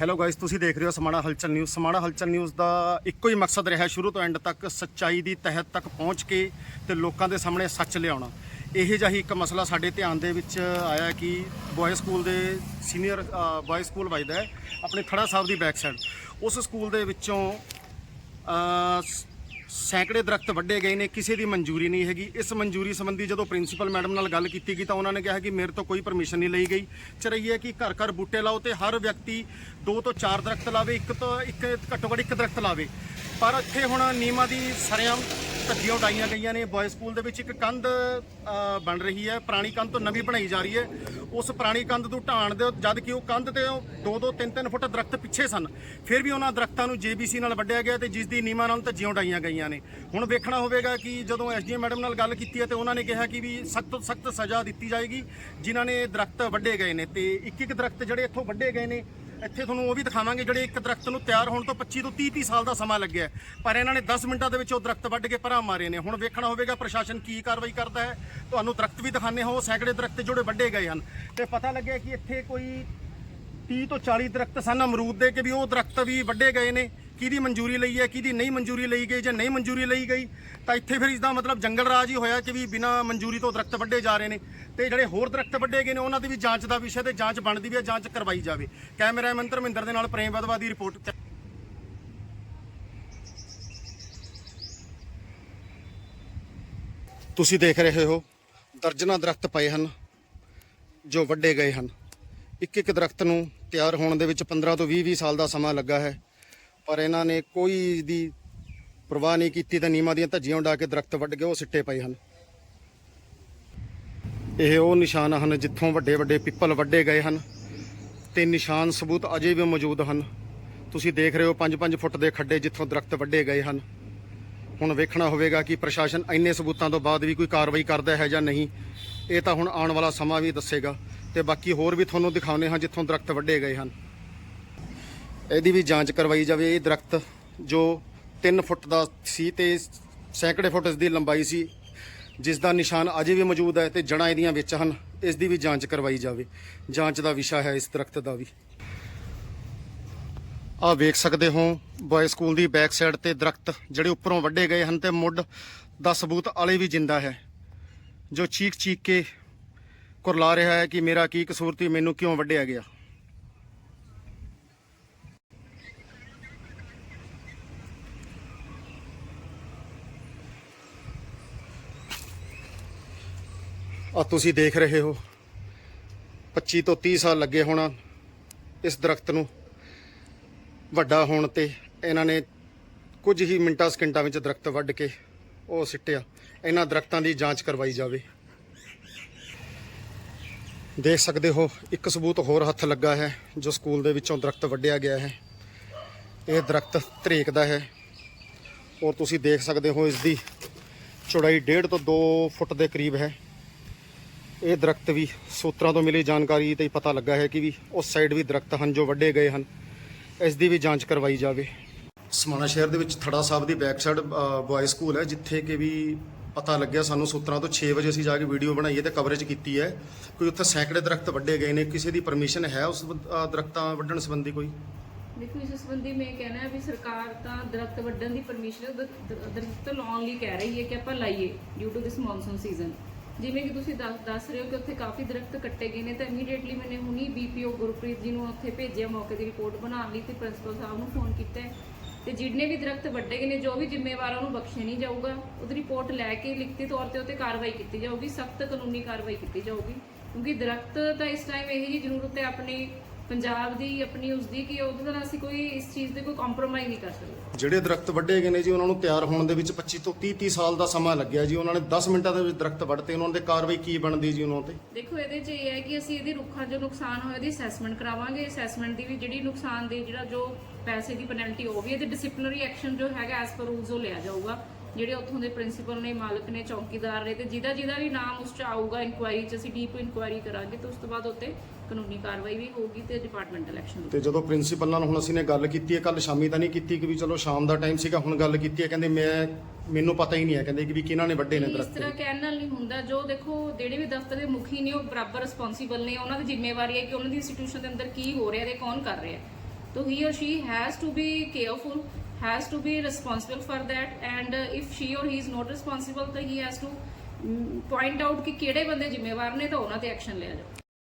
Hello guys ਤੁਸੀਂ ਦੇਖ ਰਹੇ ਹੋ ਸਮਾਣਾ ਹਲਚਲ ਨਿਊਜ਼ ਸਮਾਣਾ ਹਲਚਲ ਨਿਊਜ਼ ਦਾ ਇੱਕੋ ਹੀ ਮਕਸਦ ਰਿਹਾ ਸ਼ੁਰੂ ਤੋਂ ਐਂਡ ਤੱਕ ਸੱਚਾਈ ਦੀ ਤਹਿਤ ਤੱਕ ਪਹੁੰਚ ਕੇ ਤੇ ਲੋਕਾਂ ਦੇ ਸਾਹਮਣੇ ਸੱਚ ਲਿਆਉਣਾ। ਇਹੋ ਜਿਹਾ ਹੀ ਇੱਕ ਮਸਲਾ ਸਾਡੇ ਧਿਆਨ ਦੇ ਵਿੱਚ ਆਇਆ ਕਿ ਬॉयਜ਼ ਸਕੂਲ ਦੇ ਸੀਨੀਅਰ ਬॉयਜ਼ ਸਕੂਲ ਵੱਜਦਾ ਹੈ, ਆਪਣੇ ਖੜਾ ਸਾਹਿਬ ਦੀ ਬੈਕ ਸਾਈਡ ਉਸ ਸਕੂਲ ਦੇ ਵਿੱਚੋਂ ਸੈਂਕੜੇ ਦਰਖਤ ਵੱਢੇ ਗਏ ਨੇ, ਕਿਸੇ ਦੀ ਮਨਜ਼ੂਰੀ ਨਹੀਂ ਹੈਗੀ। ਇਸ ਮਨਜ਼ੂਰੀ ਸੰਬੰਧੀ ਜਦੋਂ ਪ੍ਰਿੰਸੀਪਲ ਮੈਡਮ ਨਾਲ ਗੱਲ ਕੀਤੀ ਗਈ ਤਾਂ ਉਹਨਾਂ ਨੇ ਕਿਹਾ ਕਿ ਮੇਰੇ ਤੋਂ ਕੋਈ ਪਰਮਿਸ਼ਨ ਨਹੀਂ ਲਈ ਗਈ। ਚਰਈ ਹੈ ਕਿ ਘਰ ਘਰ ਬੂਟੇ ਲਾਓ ਤੇ ਹਰ ਵਿਅਕਤੀ ਦੋ ਤੋਂ ਚਾਰ ਦਰਖਤ ਲਾਵੇ, ਇੱਕ ਤੋਂ ਇੱਕ ਘੱਟੋ ਘੱਟ ਇੱਕ ਦਰਖਤ ਲਾਵੇ। ਪਰ ਇੱਥੇ ਹੁਣ ਨਿਯਮਾਂ ਦੀ ਸਰਿਆਮ ਧੱਜੀਆਂ ਉਡਾਈਆਂ ਗਈਆਂ ਨੇ। ਬॉयਜ਼ ਸਕੂਲ ਦੇ ਵਿੱਚ ਇੱਕ ਕੰਧ ਅ, ਬਣ ਰਹੀ ਹੈ। ਪੁਰਾਣੀ ਕੰਧ ਤੋਂ ਨਵੀਂ ਬਣਾਈ ਜਾ ਰਹੀ ਹੈ। ਉਸ ਪੁਰਾਣੀ ਕੰਧ ਨੂੰ ਢਾਣ ਦੇ ਜਦ ਕਿ ਉਹ ਕੰਧ ਤੇ 2-2 3-3 ਫੁੱਟ ਦਰਖਤ ਪਿੱਛੇ ਸਨ। ਫਿਰ ਵੀ ਉਹਨਾਂ ਦਰਖਤਾਂ ਨੂੰ ਜੀਬੀਸੀ ਨਾਲ ਵੱਢਿਆ ਗਿਆ ਤੇ ਜਿਸ ਦੀ ਨੀਮਾਂ ਨਾਲ ਧੱਜੀਆਂ ਉਡਾਈਆਂ ਗਈਆਂ ਨੇ। ਹੁਣ ਵੇਖਣਾ ਹੋਵੇਗਾ ਕਿ ਜਦੋਂ ਐਸਡੀਐਮ ਮੈਡਮ ਨਾਲ ਗੱਲ ਕੀਤੀ ਹੈ ਤੇ ਉਹਨਾਂ ਨੇ ਕਿਹਾ ਕਿ ਵੀ ਸਖਤ ਤੋਂ ਸਖਤ ਸਜ਼ਾ ਦਿੱਤੀ ਜਾਏਗੀ ਜਿਨ੍ਹਾਂ ਨੇ ਦਰਖਤ ਵੱਢੇ ਗਏ ਨੇ। ਤੇ ਇੱਕ ਇੱਕ ਦਰਖਤ ਜਿਹੜੇ ਇੱਥੋਂ ਵੱਢੇ ਗਏ ਨੇ ਇੱਥੇ ਤੁਹਾਨੂੰ ਉਹ ਵੀ ਦਿਖਾਵਾਂਗੇ ਜਿਹੜੇ ਇੱਕ ਦਰਖਤ ਨੂੰ ਤਿਆਰ ਹੋਣ ਤੋਂ 25 ਤੋਂ 30 30 ਸਾਲ ਦਾ ਸਮਾਂ ਲੱਗਿਆ ਪਰ ਇਹਨਾਂ ਨੇ 10 ਮਿੰਟਾਂ ਦੇ ਵਿੱਚ ਉਹ ਦਰਖਤ ਵੱਢ ਕੇ ਭਰਾ ਮਾਰੇ ਨੇ। ਹੁਣ ਵੇਖਣਾ ਹੋਵੇਗਾ ਪ੍ਰਸ਼ਾਸਨ ਕੀ ਕਾਰਵਾਈ ਕਰਦਾ ਹੈ। ਤੁਹਾਨੂੰ ਦਰਖਤ ਵੀ ਦਿਖਾਣੇ ਹੋ। ਸੈਂਕੜੇ ਦਰਖਤ ਜਿਹੜੇ ਵੱਢੇ ਗਏ ਹਨ। ਤੇ ਪਤਾ ਲੱਗਿਆ ਕਿ ਇੱਥੇ ਕੋਈ 30 ਤੋਂ 40 ਦਰਖਤ ਸਨ ਅਮਰੂਦ ਦੇ ਕਿ ਵੀ ਉਹ ਦਰਖਤ ਵੀ ਵੱਢੇ ਗਏ ਨੇ। ਕਿਹਦੀ ਮਨਜ਼ੂਰੀ ਲਈ ਹੈ, ਕਿਹਦੀ ਨਹੀਂ ਮਨਜ਼ੂਰੀ ਲਈ ਗਈ, ਜਾਂ ਨਹੀਂ ਮਨਜ਼ੂਰੀ ਲਈ ਗਈ, ਤਾਂ ਇੱਥੇ ਫਿਰ ਇਸ ਦਾ ਮਤਲਬ ਜੰਗਲ ਰਾਜ ਹੀ ਹੋਇਆ ਕਿ ਵੀ ਬਿਨਾਂ ਮਨਜ਼ੂਰੀ ਤੋਂ ਦਰਖਤ ਵੱਢੇ ਜਾ ਰਹੇ ਨੇ। ਤੇ ਜਿਹੜੇ ਹੋਰ ਦਰਖਤ ਵੱਢੇ ਗਏ ਨੇ, ਉਹਨਾਂ ਦੀ ਵੀ ਜਾਂਚ ਦਾ ਵਿਸ਼ਾ ਤੇ ਜਾਂਚ ਬਣਦੀ ਵੀ ਹੈ, ਜਾਂਚ ਕਰਵਾਈ ਜਾਵੇ। ਕੈਮਰਾਮੈਨ ਧਰਮਿੰਦਰ ਦੇ ਨਾਲ ਪ੍ਰੇਮ ਵਦਵਾ ਦੀ ਰਿਪੋਰਟ। ਤੁਸੀਂ ਦੇਖ ਰਹੇ ਹੋ, ਦਰਜਨਾਂ ਦਰਖਤ ਪਏ ਹਨ, ਜੋ ਵੱਢੇ ਗਏ ਹਨ। ਇੱਕ ਇੱਕ ਦਰਖਤ ਨੂੰ ਤਿਆਰ ਹੋਣ ਦੇ ਵਿੱਚ 15 ਤੋਂ 20 20 ਸਾਲ ਦਾ ਸਮਾਂ ਲੱਗਾ ਹੈ। ਪਰ ਇਹਨਾਂ ਨੇ ਕੋਈ ਦੀ ਪਰਵਾਹ ਨਹੀਂ ਕੀਤੀ ਤਾਂ ਨੀਮਾਂ ਦੀਆਂ ਧੱਜੀਆਂ ਉਡਾ ਕੇ ਦਰਖਤ ਵੱਢ ਕੇ ਉਹ ਸਿੱਟੇ ਪਏ ਹਨ। ਇਹ ਉਹ ਨਿਸ਼ਾਨ ਹਨ ਜਿੱਥੋਂ ਵੱਡੇ ਵੱਡੇ ਪਿੱਪਲ ਵੱਢੇ ਗਏ ਹਨ ਤੇ ਨਿਸ਼ਾਨ ਸਬੂਤ ਅਜੇ ਵੀ ਮੌਜੂਦ ਹਨ। ਤੁਸੀਂ ਦੇਖ ਰਹੇ ਹੋ 5-5 ਫੁੱਟ ਦੇ ਖੱਡੇ ਜਿੱਥੋਂ ਦਰਖਤ ਵੱਢੇ ਗਏ ਹਨ। ਹੁਣ ਵੇਖਣਾ ਹੋਵੇਗਾ ਕਿ ਪ੍ਰਸ਼ਾਸਨ ਇੰਨੇ ਸਬੂਤਾਂ ਤੋਂ ਬਾਅਦ ਵੀ ਕੋਈ ਕਾਰਵਾਈ ਕਰਦਾ ਹੈ ਜਾਂ ਨਹੀਂ। ਇਹ ਤਾਂ ਹੁਣ ਆਉਣ ਵਾਲਾ ਸਮਾਂ ਵੀ ਦੱਸੇਗਾ ਤੇ ਬਾਕੀ ਹੋਰ ਵੀ ਤੁਹਾਨੂੰ ਦਿਖਾਉਨੇ ਹਾਂ ਜਿੱਥੋਂ ਦਰਖਤ ਵੱਢੇ ਗਏ ਹਨ। ਇਹਦੀ ਵੀ ਜਾਂਚ ਕਰਵਾਈ ਜਾਵੇ। ਇਹ ਦਰਖਤ ਜੋ 3 ਫੁੱਟ ਦਾ ਸੀ ਤੇ ਸੈਂਕੜੇ ਫੁੱਟ ਇਸ ਦੀ ਲੰਬਾਈ ਸੀ, ਜਿਸ ਦਾ ਨਿਸ਼ਾਨ ਅਜੇ ਵੀ ਮੌਜੂਦ ਹੈ ਤੇ ਜੜਾਂ ਇਹਦੀਆਂ ਵਿੱਚ ਹਨ, ਇਸ ਦੀ ਵੀ ਜਾਂਚ ਕਰਵਾਈ ਜਾਵੇ। ਜਾਂਚ ਦਾ ਵਿਸ਼ਾ ਹੈ ਇਸ ਦਰਖਤ ਦਾ ਵੀ। ਆ ਵੇਖ ਸਕਦੇ ਹੋ ਬॉय ਸਕੂਲ ਦੀ ਬੈਕ ਸਾਈਡ ਤੇ ਦਰਖਤ ਜਿਹੜੇ ਉੱਪਰੋਂ ਵੱਢੇ ਗਏ ਹਨ ਤੇ ਮੁੱਢ ਦਾ ਸਬੂਤ ਅਲੇ ਵੀ ਜਿੰਦਾ ਹੈ। ਜੋ ਚੀਕ ਚੀਕ ਕੇ ਕੁਰਲਾ ਰਿਹਾ ਹੈ ਕਿ ਮੇਰਾ ਕੀ ਕਸੂਰ ਸੀ, ਮੈਨੂੰ ਕਿਉਂ ਵੱਢਿਆ ਗਿਆ? ਆ ਤੁਸੀਂ ਦੇਖ ਰਹੇ ਹੋ। 25 ਤੋਂ 30 ਸਾਲ ਲੱਗੇ ਹੋਣਾ ਇਸ ਦਰਖਤ ਨੂੰ। ਵੱਡਾ ਹੋਣ ਤੇ ਇਹਨਾਂ ਨੇ ਕੁਝ ਹੀ ਮਿੰਟਾਂ ਸਕਿੰਟਾਂ ਵਿੱਚ ਦਰਖਤ ਵੱਢ ਕੇ ਉਹ ਸਿੱਟਿਆ। ਇਹਨਾਂ ਦਰਖਤਾਂ ਦੀ ਜਾਂਚ ਕਰਵਾਈ ਜਾਵੇ। ਦੇਖ ਸਕਦੇ ਹੋ, ਇੱਕ ਸਬੂਤ ਹੋਰ ਹੱਥ ਲੱਗਾ ਹੈ, ਜੋ ਸਕੂਲ ਦੇ ਵਿੱਚੋਂ ਦਰਖਤ ਵੱਢਿਆ ਗਿਆ ਹੈ। ਇਹ ਦਰਖਤ ਧਰੇਕ ਦਾ ਹੈ। ਔਰ ਤੁਸੀਂ ਦੇਖ ਸਕਦੇ ਹੋ, ਇਸ ਦੀ ਚੌੜਾਈ 1.5 ਤੋਂ 2 ਫੁੱਟ ਦੇ ਕਰੀਬ ਹੈ। ਇਹ ਦਰਖਤ ਵੀ ਸੂਤਰਾਂ ਤੋਂ ਮਿਲੀ ਜਾਣਕਾਰੀ ਤੇ ਪਤਾ ਲੱਗਾ ਹੈ ਕਿ ਵੀ ਉਸ ਸਾਈਡ ਵੀ ਦਰਖਤ ਹਨ ਜੋ ਵੱਢੇ ਗਏ ਹਨ। ਇਸ ਦੀ ਵੀ ਜਾਂਚ ਕਰਵਾਈ ਜਾਵੇ। ਸਮਾਣਾ ਸ਼ਹਿਰ ਦੇ ਵਿੱਚ ਥੜਾ ਸਾਹਿਬ ਦੀ ਬੈਕ ਸਾਈਡ ਬॉय ਸਕੂਲ ਹੈ ਜਿੱਥੇ ਕਿ ਵੀ ਪਤਾ ਲੱਗਿਆ ਸਾਨੂੰ ਸੂਤਰਾਂ ਤੋਂ 6 ਵਜੇ ਅਸੀਂ ਜਾ ਕੇ ਵੀਡੀਓ ਬਣਾਈ ਹੈ ਤੇ ਕਵਰੇਜ ਕੀਤੀ ਹੈ। ਕੋਈ ਉੱਥੇ ਸੈਂਕੜੇ ਦਰਖਤ ਵੱਢੇ ਗਏ ਨੇ ਕਿਸੇ ਦੀ ਪਰਮਿਸ਼ਨ ਹੈ ਉਸ ਦਰਖਤਾਂ ਵੱਢਣ ਸੰਬੰਧੀ ਕੋਈ? ਦੇਖੋ ਇਸ ਸੰਬੰਧੀ ਮੈਂ ਇਹ ਕਹਿਣਾ ਹੈ ਵੀ ਸਰਕਾਰ ਤਾਂ ਦਰਖਤ ਵੱਢਣ ਦੀ ਪਰਮਿਸ਼ਨ ਦਰਖਤ ਲਾਉਣ ਲਈ ਕਹਿ ਰਹੀ ਹੈ ਕਿ ਆਪਾਂ ਲਾਈਏ due to this monsoon season ਜਿਵੇਂ ਕਿ ਤੁਸੀਂ ਦੱਸ ਦੱਸ ਰਹੇ ਹੋ ਕਿ ਉੱਥੇ ਕਾਫੀ ਦਰਖਤ ਕੱਟੇ ਗਏ ਨੇ, ਤਾਂ ਇਮੀਡੀਏਟਲੀ ਮੈਨੇ ਹੁਣੀ ਬੀਪੀਓ ਗੁਰਪ੍ਰੀਤ ਜੀ ਨੂੰ ਉੱਥੇ ਭੇਜਿਆ ਮੌਕੇ ਦੀ ਰਿਪੋਰਟ ਬਣਾਉਣ ਲਈ ਤੇ ਪ੍ਰਿੰਸੀਪਲ ਸਾਹਿਬ ਨੂੰ ਫੋਨ ਕੀਤਾ ਹੈ। ਤੇ ਜਿੰਨੇ ਵੀ ਦਰਖਤ ਵੱਡੇ ਗਏ ਨੇ, ਜੋ ਵੀ ਜ਼ਿੰਮੇਵਾਰ ਉਹਨੂੰ ਬਖਸ਼ਿਆ ਨਹੀਂ ਜਾਊਗਾ। ਉਹਦੀ ਰਿਪੋਰਟ ਲੈ ਕੇ ਲਿਖਤੀ ਤੌਰ ਤੇ ਉੱਤੇ ਕਾਰਵਾਈ ਕੀਤੀ ਜਾਊਗੀ, ਸਖਤ ਕਾਨੂੰਨੀ ਕਾਰਵਾਈ ਕੀਤੀ ਜਾਊਗੀ। ਕਿਉਂਕਿ ਦਰਖਤ ਤਾਂ ਇਸ ਟਾਈਮ ਇਹ ਜੀ ਜ਼ਰੂਰਤ ਹੈ, ਆਪਣੀ ਪੰਜਾਬ ਦੀ ਆਪਣੀ ਉਸ ਦੀ ਕਿ ਉਹਦੇ ਨਾਲ ਅਸੀਂ ਕੋਈ ਇਸ ਚੀਜ਼ ਦੇ ਕੋਈ ਕੰਪਰੋਮਾਈਜ਼ ਨਹੀਂ ਕਰ ਸਕਦੇ। ਜਿਹੜੇ ਦਰਖਤ ਵੱਢੇ ਗਏ ਨੇ ਜੀ ਉਹਨਾਂ ਨੂੰ ਤਿਆਰ ਹੋਣ ਦੇ ਵਿੱਚ 25 ਤੋਂ 30 30 ਸਾਲ ਦਾ ਸਮਾਂ ਲੱਗਿਆ ਜੀ। ਉਹਨਾਂ ਨੇ 10 ਮਿੰਟਾਂ ਦੇ ਵਿੱਚ ਦਰਖਤ ਵੱਢਤੇ ਉਹਨਾਂ ਦੇ ਕਾਰਵਾਈ ਕੀ ਬਣਦੀ ਜੀ ਉਹਨਾਂ ਤੇ? ਦੇਖੋ ਇਹਦੇ 'ਚ ਇਹ ਹੈ ਕਿ ਅਸੀਂ ਇਹਦੇ ਰੁੱਖਾਂ ਜੋ ਨੁਕਸਾਨ ਹੋਇਆ ਉਹਦੀ ਅਸੈਸਮੈਂਟ ਕਰਾਵਾਂਗੇ। ਅਸੈਸਮੈਂਟ ਦੀ ਵੀ ਜਿਹੜੀ ਨੁਕਸਾਨ ਦੀ ਜਿਹੜਾ ਜੋ ਪੈਸੇ ਦੀ ਪੈਨਲਟੀ ਉਹ ਵੀ ਇਹਦੇ ਡਿਸਪਲਿਨਰੀ ਐਕਸ਼ਨ ਜੋ ਹੈਗਾ ਐਸ ਪਰ ਰੂਲਸ ਉਹ ਲਿਆ ਜਾਊਗਾ। ਜਿਹੜੇ ਉੱਥੋਂ ਦੇ ਪ੍ਰਿੰਸੀਪਲ ਨੇ ਮਾਲਕ ਨੇ ਚੌਕੀਦਾਰ ਨੇ ਤੇ ਜਿਹਦਾ ਜਿਹਦਾ ਵੀ ਨਾਮ ਉਸ 'ਚ ਆਊਗਾ ਇਨਕੁਆਇਰੀ 'ਚ ਅਸੀਂ ਡੀਪ ਇਨਕੁਆਇਰੀ ਕਰਾਂਗੇ ਤੇ ਉਸ ਤੋਂ ਬਾਅਦ ਉੱਤੇ ਕਾਨੂੰਨੀ ਕਾਰਵਾਈ ਵੀ ਹੋਊਗੀ ਤੇ ਡਿਪਾਰਟਮੈਂਟਲ ਐਕਸ਼ਨ ਤੇ ਜਦੋਂ ਪ੍ਰਿੰਸੀਪਲ ਨਾਲ ਹੁਣ ਅਸੀਂ ਨੇ ਗੱਲ ਕੀਤੀ ਹੈ ਕੱਲ ਸ਼ਾਮੀ ਤਾਂ ਨਹੀਂ ਕੀਤੀ ਕਿ ਵੀ ਚਲੋ ਸ਼ਾਮ ਦਾ ਟਾਈਮ ਸੀਗਾ ਹੁਣ ਗੱਲ ਕੀਤੀ ਹੈ ਕਹਿੰਦੇ ਮੈਂ ਮੈਨੂੰ ਪਤਾ ਹੀ ਨਹੀਂ ਹੈ ਕਹਿੰਦੇ ਕਿ ਵੀ ਕਿਹਨਾਂ ਨੇ ਵੱਡੇ ਨੇ ਇਸ ਤਰ੍ਹਾਂ ਕਹਿਣ ਨਾਲ ਨਹੀਂ ਹੁੰਦਾ ਜੋ ਦੇਖੋ ਜਿਹੜੇ ਵੀ ਦਫ਼ਤਰ ਦੇ ਮੁਖੀ ਨੇ ਉਹ ਬਰਾਬਰ ਰਿਸਪੌਂਸੀਬਲ ਨੇ ਉਹਨਾਂ ਦੀ ਜ਼ਿੰਮੇਵਾਰੀ ਹੈ ਕਿ ਉਹਨਾਂ ਦੀ ਇੰਸਟੀਟਿਊਸ਼ਨ ਦੇ ਅੰਦਰ ਕੀ ਹੋ ਰਿਹਾ ਤੇ ਕੌਣ ਕਰ ਰਿਹਾ। So he or she has to be careful, has to be responsible for that, and uh, if she or he is not responsible, then he has to mm, point out ਕਿ ਕਿਹੜੇ ਬੰਦੇ ਜ਼ਿੰਮੇਵਾਰ ਨੇ ਤਾਂ ਉਹਨਾਂ ਤੇ ਐਕਸ਼ਨ ਲਿਆ ਜਾਵੇ